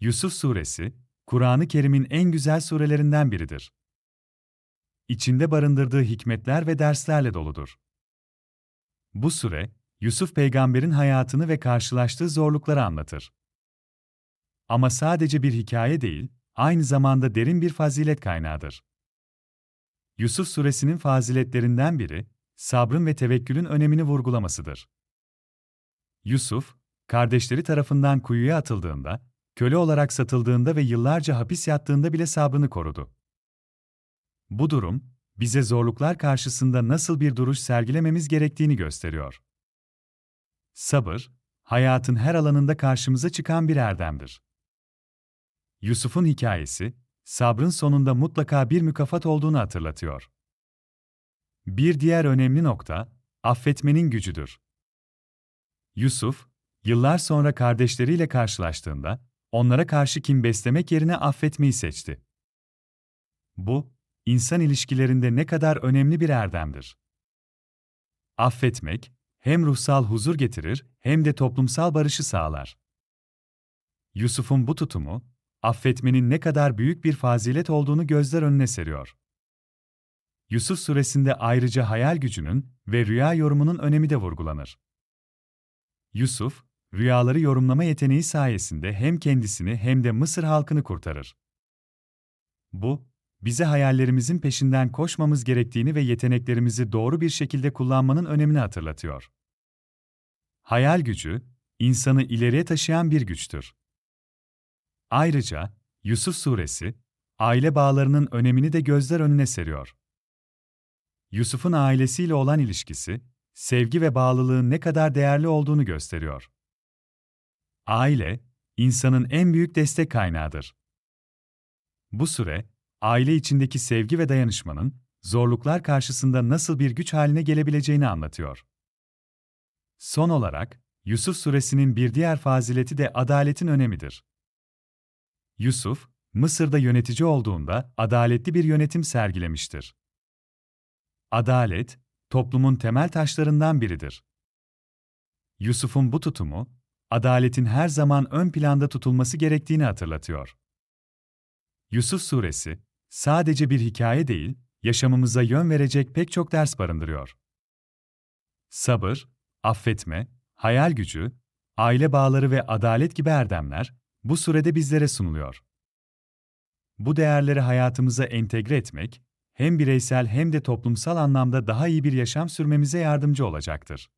Yusuf Suresi, Kur'an-ı Kerim'in en güzel surelerinden biridir. İçinde barındırdığı hikmetler ve derslerle doludur. Bu sure, Yusuf peygamberin hayatını ve karşılaştığı zorlukları anlatır. Ama sadece bir hikaye değil, aynı zamanda derin bir fazilet kaynağıdır. Yusuf suresinin faziletlerinden biri, sabrın ve tevekkülün önemini vurgulamasıdır. Yusuf, kardeşleri tarafından kuyuya atıldığında, köle olarak satıldığında ve yıllarca hapis yattığında bile sabrını korudu. Bu durum, bize zorluklar karşısında nasıl bir duruş sergilememiz gerektiğini gösteriyor. Sabır, hayatın her alanında karşımıza çıkan bir erdemdir. Yusuf'un hikayesi, sabrın sonunda mutlaka bir mükafat olduğunu hatırlatıyor. Bir diğer önemli nokta, affetmenin gücüdür. Yusuf, yıllar sonra kardeşleriyle karşılaştığında, onlara karşı kim beslemek yerine affetmeyi seçti. Bu, insan ilişkilerinde ne kadar önemli bir erdemdir. Affetmek, hem ruhsal huzur getirir hem de toplumsal barışı sağlar. Yusuf'un bu tutumu, affetmenin ne kadar büyük bir fazilet olduğunu gözler önüne seriyor. Yusuf suresinde ayrıca hayal gücünün ve rüya yorumunun önemi de vurgulanır. Yusuf, rüyaları yorumlama yeteneği sayesinde hem kendisini hem de Mısır halkını kurtarır. Bu, bize hayallerimizin peşinden koşmamız gerektiğini ve yeteneklerimizi doğru bir şekilde kullanmanın önemini hatırlatıyor. Hayal gücü, insanı ileriye taşıyan bir güçtür. Ayrıca, Yusuf suresi, aile bağlarının önemini de gözler önüne seriyor. Yusuf'un ailesiyle olan ilişkisi, sevgi ve bağlılığın ne kadar değerli olduğunu gösteriyor. Aile, insanın en büyük destek kaynağıdır. Bu süre, aile içindeki sevgi ve dayanışmanın, zorluklar karşısında nasıl bir güç haline gelebileceğini anlatıyor. Son olarak, Yusuf suresinin bir diğer fazileti de adaletin önemidir. Yusuf, Mısır'da yönetici olduğunda adaletli bir yönetim sergilemiştir. Adalet, toplumun temel taşlarından biridir. Yusuf'un bu tutumu, adaletin her zaman ön planda tutulması gerektiğini hatırlatıyor. Yusuf suresi, sadece bir hikaye değil, yaşamımıza yön verecek pek çok ders barındırıyor. Sabır, affetme, hayal gücü, aile bağları ve adalet gibi erdemler, bu surede bizlere sunuluyor. Bu değerleri hayatımıza entegre etmek, hem bireysel hem de toplumsal anlamda daha iyi bir yaşam sürmemize yardımcı olacaktır.